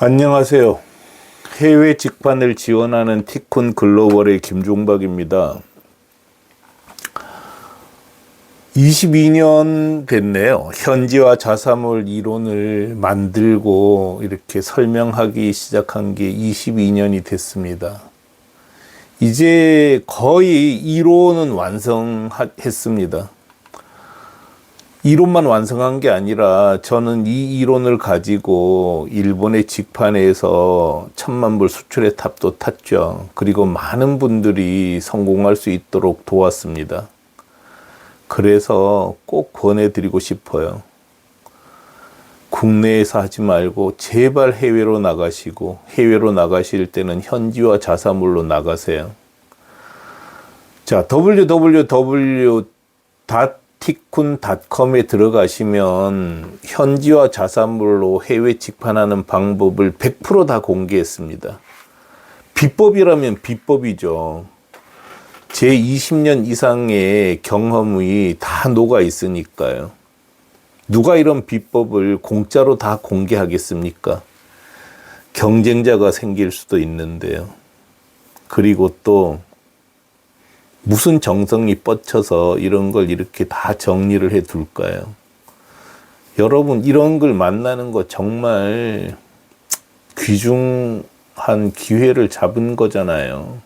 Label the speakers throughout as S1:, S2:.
S1: 안녕하세요. 해외 직판을 지원하는 티쿤 글로벌의 김종박입니다. 22년 됐네요. 현지화 자사몰 이론을 만들고 이렇게 설명하기 시작한 게 22년이 됐습니다. 이제 거의 이론은 완성했습니다. 이론만 완성한 게 아니라 저는 이 이론을 가지고 일본의 직판에서 천만 불 수출의 탑도 탔죠. 그리고 많은 분들이 성공할 수 있도록 도왔습니다. 그래서 꼭 권해드리고 싶어요. 국내에서 하지 말고 제발 해외로 나가시고 해외로 나가실 때는 현지화 자사물로 나가세요. 자, www. 티쿤닷컴에 들어가시면 현지화 자산물로 해외 직판하는 방법을 100%다 공개했습니다. 비법이라면 비법이죠. 제 20년 이상의 경험이 다 녹아 있으니까요. 누가 이런 비법을 공짜로 다 공개하겠습니까? 경쟁자가 생길 수도 있는데요. 그리고 또 무슨 정성이 뻗쳐서 이런 걸 이렇게 다 정리를 해 둘까요? 여러분, 이런 걸 만나는 거 정말 귀중한 기회를 잡은 거잖아요.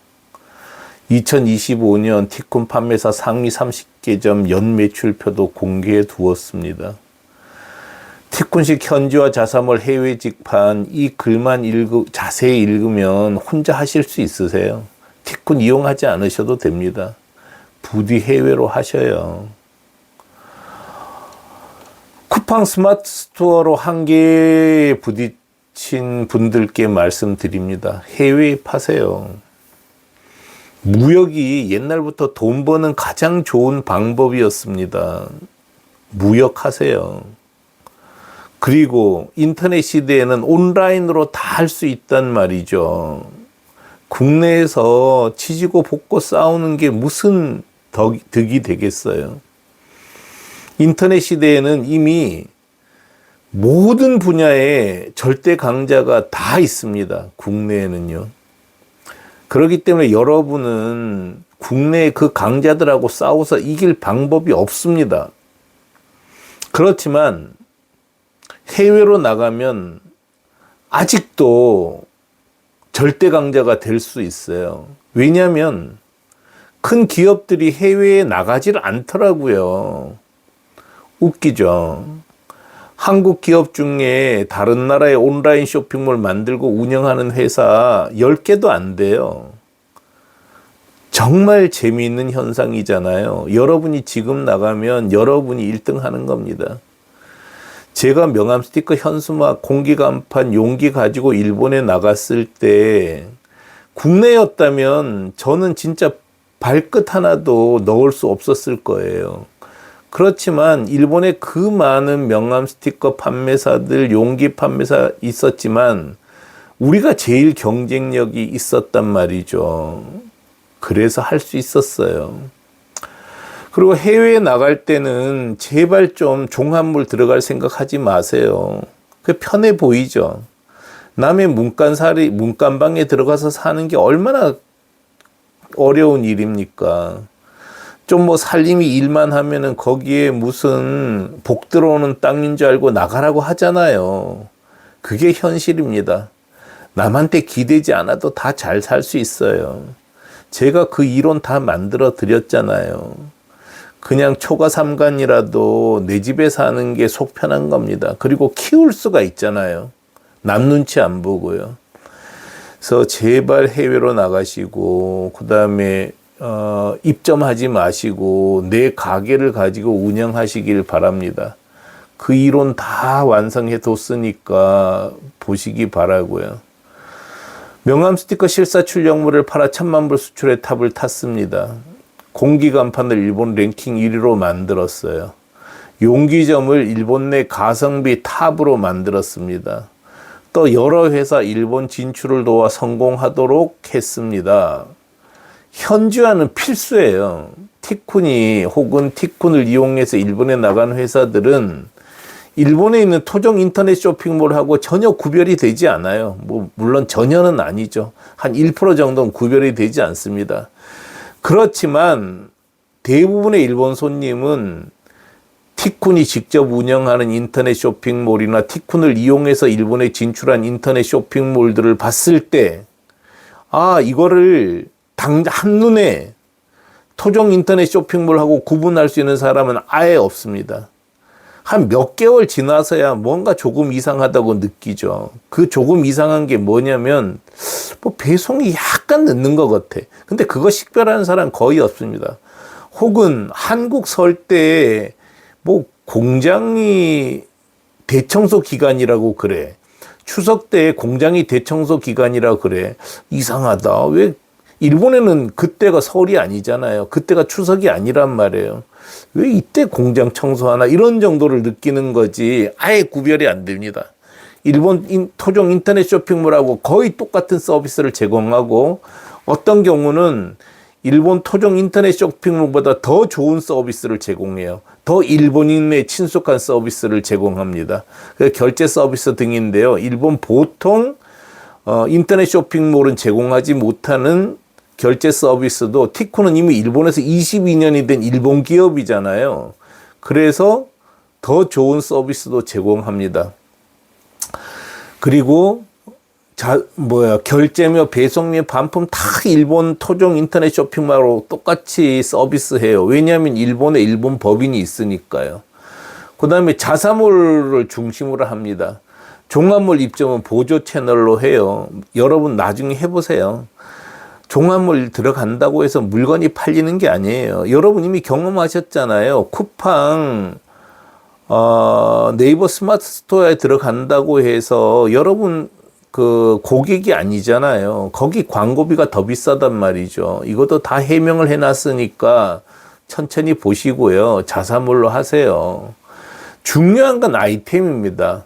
S1: 2025년 티콘 판매사 상위 30개점 연 매출표도 공개해 두었습니다. 티콘식 현지화 자사몰 해외 직판 이 글만 읽으, 자세히 읽으면 혼자 하실 수 있으세요. 티콘 이용하지 않으셔도 됩니다. 부디 해외로 하셔요. 쿠팡 스마트 스토어로 한계에 부딪힌 분들께 말씀드립니다. 해외에 파세요. 무역이 옛날부터 돈 버는 가장 좋은 방법이었습니다. 무역하세요. 그리고 인터넷 시대에는 온라인으로 다 할 수 있단 말이죠. 국내에서 치지고 볶고 싸우는 게 무슨 덕, 득이 되겠어요. 인터넷 시대에는 이미 모든 분야에 절대 강자가 다 있습니다. 국내에는요. 그렇기 때문에 여러분은 국내 그 강자들하고 싸워서 이길 방법이 없습니다. 그렇지만 해외로 나가면 아직도 절대 강자가 될 수 있어요. 왜냐하면 큰 기업들이 해외에 나가질 않더라고요. 웃기죠. 한국 기업 중에 다른 나라의 온라인 쇼핑몰 만들고 운영하는 회사 10개도 안 돼요. 정말 재미있는 현상이잖아요. 여러분이 지금 나가면 여러분이 1등 하는 겁니다. 제가 명함 스티커 현수막 공기 간판 용기 가지고 일본에 나갔을 때 국내였다면 저는 진짜 발끝 하나도 넣을 수 없었을 거예요. 그렇지만 일본에 그 많은 명함 스티커 판매사들, 용기 판매사 있었지만 우리가 제일 경쟁력이 있었단 말이죠. 그래서 할 수 있었어요. 그리고 해외에 나갈 때는 제발 좀 종합물 들어갈 생각 하지 마세요. 그 편해 보이죠. 남의 문간살이, 문간방에 들어가서 사는 게 얼마나 어려운 일입니까? 좀 뭐 살림이 일만 하면은 거기에 무슨 복 들어오는 땅인 줄 알고 나가라고 하잖아요. 그게 현실입니다. 남한테 기대지 않아도 다 잘 살 수 있어요. 제가 그 이론 다 만들어 드렸잖아요. 그냥 초과 삼간이라도 내 집에 사는 게 속 편한 겁니다. 그리고 키울 수가 있잖아요. 남 눈치 안 보고요. 그래서 제발 해외로 나가시고 그 다음에 어, 입점하지 마시고 내 가게를 가지고 운영하시길 바랍니다. 그 이론 다 완성해 뒀으니까 보시기 바라고요. 명함 스티커 실사 출력물을 팔아 천만 불 수출의 탑을 탔습니다. 공기 간판을 일본 랭킹 1위로 만들었어요. 용기점을 일본 내 가성비 탑으로 만들었습니다. 또 여러 회사 일본 진출을 도와 성공하도록 했습니다. 현지화는 필수예요. 티쿤이 혹은 티쿤을 이용해서 일본에 나간 회사들은 일본에 있는 토종 인터넷 쇼핑몰하고 전혀 구별이 되지 않아요. 뭐 물론 전혀는 아니죠. 한 1% 정도는 구별이 되지 않습니다. 그렇지만 대부분의 일본 손님은 티쿤이 직접 운영하는 인터넷 쇼핑몰이나 티쿤을 이용해서 일본에 진출한 인터넷 쇼핑몰들을 봤을 때, 아, 이거를 당, 한눈에 토종 인터넷 쇼핑몰하고 구분할 수 있는 사람은 아예 없습니다. 한 몇 개월 지나서야 뭔가 조금 이상하다고 느끼죠. 그 조금 이상한 게 뭐냐면, 뭐 배송이 약간 늦는 것 같아. 근데 그거 식별하는 사람 거의 없습니다. 혹은 한국 설 때 뭐 공장이 대청소 기간이라고 그래. 추석 때 공장이 대청소 기간이라 그래. 이상하다. 왜 일본에는 그때가 설이 아니잖아요. 그때가 추석이 아니란 말이에요. 왜 이때 공장 청소하나 이런 정도를 느끼는 거지 아예 구별이 안 됩니다. 일본 인, 토종 인터넷 쇼핑몰하고 거의 똑같은 서비스를 제공하고 어떤 경우는 일본 토종 인터넷 쇼핑몰보다 더 좋은 서비스를 제공해요. 더 일본인에 친숙한 서비스를 제공합니다. 그 결제 서비스 등인데요. 일본 보통 어, 인터넷 쇼핑몰은 제공하지 못하는 결제 서비스도 티코는 이미 일본에서 22년이 된 일본 기업이잖아요. 그래서 더 좋은 서비스도 제공합니다. 그리고 자, 뭐야, 결제며 배송며 반품 다 일본 토종 인터넷 쇼핑몰로 똑같이 서비스해요. 왜냐하면 일본에 일본 법인이 있으니까요. 그 다음에 자사몰을 중심으로 합니다. 종합몰 입점은 보조 채널로 해요. 여러분 나중에 해보세요. 종합몰 들어간다고 해서 물건이 팔리는 게 아니에요. 여러분 이미 경험하셨잖아요. 쿠팡, 어, 네이버 스마트 스토어에 들어간다고 해서 여러분 그 고객이 아니잖아요. 거기 광고비가 더 비싸단 말이죠. 이것도 다 해명을 해놨으니까 천천히 보시고요. 자사몰로 하세요. 중요한 건 아이템입니다.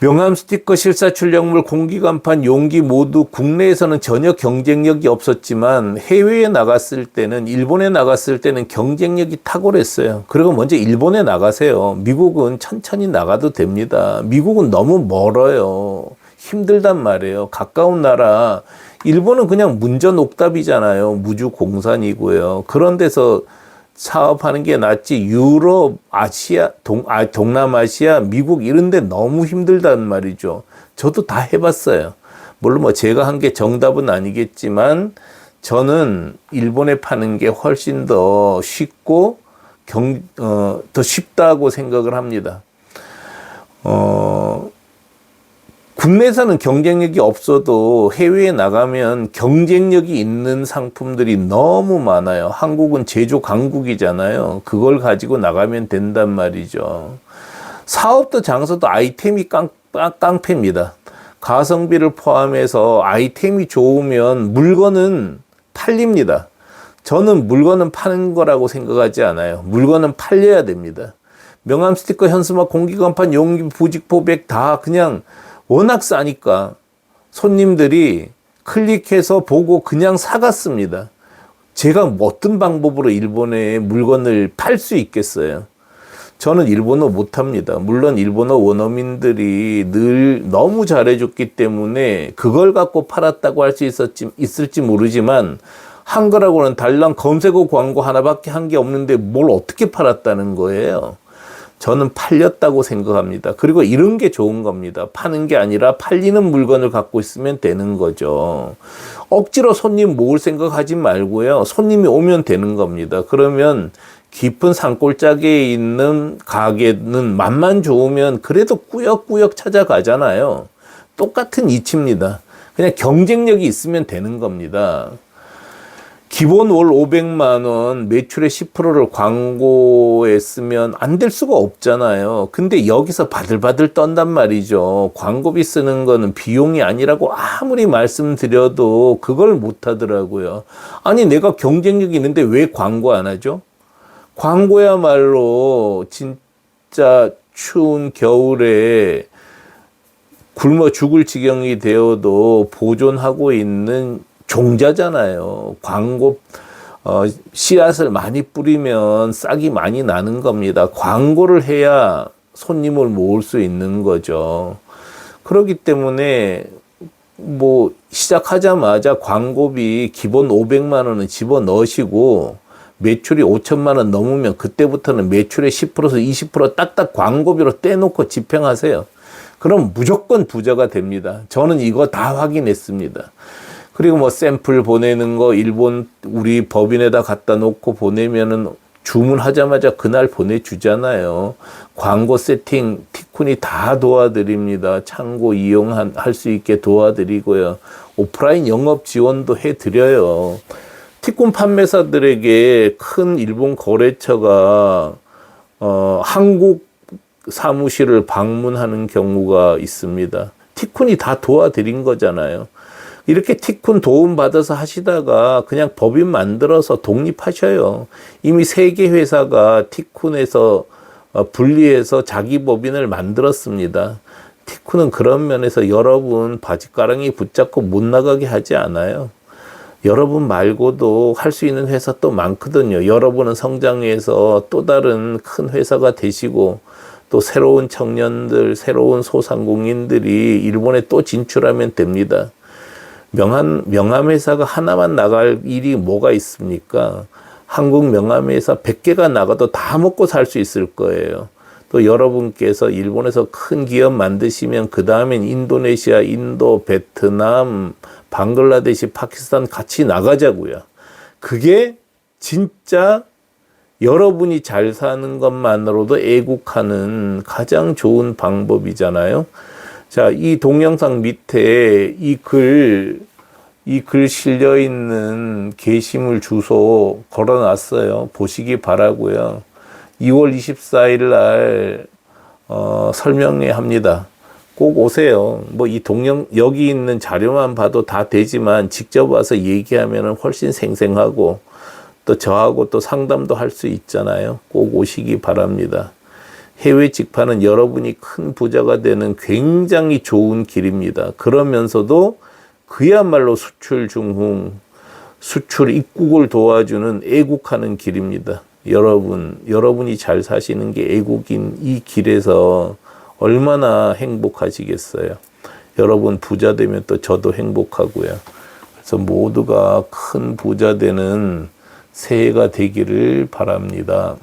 S1: 명함 스티커, 실사 출력물, 공기 간판, 용기 모두 국내에서는 전혀 경쟁력이 없었지만 해외에 나갔을 때는 일본에 나갔을 때는 경쟁력이 탁월했어요. 그리고 먼저 일본에 나가세요. 미국은 천천히 나가도 됩니다. 미국은 너무 멀어요. 힘들단 말이에요. 가까운 나라. 일본은 그냥 문전 옥답이잖아요. 무주 공산이고요. 그런 데서 사업하는 게 낫지 유럽, 아시아, 동, 아, 동남아시아, 미국 이런 데 너무 힘들단 말이죠. 저도 다 해봤어요. 물론 뭐 제가 한 게 정답은 아니겠지만 저는 일본에 파는 게 훨씬 더 쉽고 경, 어, 더 쉽다고 생각을 합니다. 어, 국내에서는 경쟁력이 없어도 해외에 나가면 경쟁력이 있는 상품들이 너무 많아요. 한국은 제조 강국이잖아요. 그걸 가지고 나가면 된단 말이죠. 사업도 장사도 아이템이 깡, 깡 패입니다. 가성비를 포함해서 아이템이 좋으면 물건은 팔립니다. 저는 물건은 파는 거라고 생각하지 않아요. 물건은 팔려야 됩니다. 명함 스티커, 현수막, 공기간판, 용기, 부직포백 다 그냥 워낙 싸니까 손님들이 클릭해서 보고 그냥 사갔습니다. 제가 어떤 방법으로 일본에 물건을 팔 수 있겠어요? 저는 일본어 못합니다. 물론 일본어 원어민들이 늘 너무 잘해줬기 때문에 그걸 갖고 팔았다고 할 수 있었지, 있을지 모르지만 한글하고는 달랑 검색어 광고 하나밖에 한 게 없는데 뭘 어떻게 팔았다는 거예요. 저는 팔렸다고 생각합니다. 그리고 이런 게 좋은 겁니다. 파는 게 아니라 팔리는 물건을 갖고 있으면 되는 거죠. 억지로 손님 모을 생각하지 말고요. 손님이 오면 되는 겁니다. 그러면 깊은 산골짜기에 있는 가게는 맛만 좋으면 그래도 꾸역꾸역 찾아가잖아요. 똑같은 이치입니다. 그냥 경쟁력이 있으면 되는 겁니다. 기본 월 500만 원 매출의 10%를 광고에 쓰면 안 될 수가 없잖아요. 근데 여기서 바들바들 떤단 말이죠. 광고비 쓰는 거는 비용이 아니라고 아무리 말씀드려도 그걸 못 하더라고요. 아니, 내가 경쟁력이 있는데 왜 광고 안 하죠? 광고야말로 진짜 추운 겨울에 굶어 죽을 지경이 되어도 보존하고 있는 종자잖아요. 광고 어, 씨앗을 많이 뿌리면 싹이 많이 나는 겁니다. 광고를 해야 손님을 모을 수 있는 거죠. 그렇기 때문에 뭐 시작하자마자 광고비 기본 500만 원은 집어 넣으시고 매출이 5천만 원 넘으면 그때부터는 매출의 10%에서 20% 딱딱 광고비로 떼놓고 집행하세요. 그럼 무조건 부자가 됩니다. 저는 이거 다 확인했습니다. 그리고 뭐 샘플 보내는 거 일본 우리 법인에다 갖다 놓고 보내면은 주문하자마자 그날 보내주잖아요. 광고 세팅 티쿤이 다 도와드립니다. 창고 이용할 수 있게 도와드리고요. 오프라인 영업 지원도 해드려요. 티쿤 판매사들에게 큰 일본 거래처가 어, 한국 사무실을 방문하는 경우가 있습니다. 티쿤이 다 도와드린 거잖아요. 이렇게 티쿤 도움 받아서 하시다가 그냥 법인 만들어서 독립하셔요. 이미 세계 회사가 티쿤에서 어, 분리해서 자기 법인을 만들었습니다. 티쿤은 그런 면에서 여러분 바지가랑이 붙잡고 못 나가게 하지 않아요. 여러분 말고도 할 수 있는 회사 또 많거든요. 여러분은 성장해서 또 다른 큰 회사가 되시고 또 새로운 청년들, 새로운 소상공인들이 일본에 또 진출하면 됩니다. 명함, 명함회사가 하나만 나갈 일이 뭐가 있습니까? 한국 명함회사 100개가 나가도 다 먹고 살 수 있을 거예요. 또 여러분께서 일본에서 큰 기업 만드시면 그 다음엔 인도네시아, 인도, 베트남, 방글라데시, 파키스탄 같이 나가자고요. 그게 진짜 여러분이 잘 사는 것만으로도 애국하는 가장 좋은 방법이잖아요. 자, 이 동영상 밑에 이 글, 이 글 실려 있는 게시물 주소 걸어 놨어요. 보시기 바라고요. 2월 24일 날, 어, 설명회 합니다. 꼭 오세요. 뭐 이 동영, 여기 있는 자료만 봐도 다 되지만 직접 와서 얘기하면 훨씬 생생하고 또 저하고 또 상담도 할 수 있잖아요. 꼭 오시기 바랍니다. 해외 직파는 여러분이 큰 부자가 되는 굉장히 좋은 길입니다. 그러면서도 그야말로 수출 중흥, 수출 입국을 도와주는 애국하는 길입니다. 여러분, 여러분이 잘 사시는 게 애국인 이 길에서 얼마나 행복하시겠어요. 여러분 부자 되면 또 저도 행복하고요. 그래서 모두가 큰 부자 되는 새해가 되기를 바랍니다.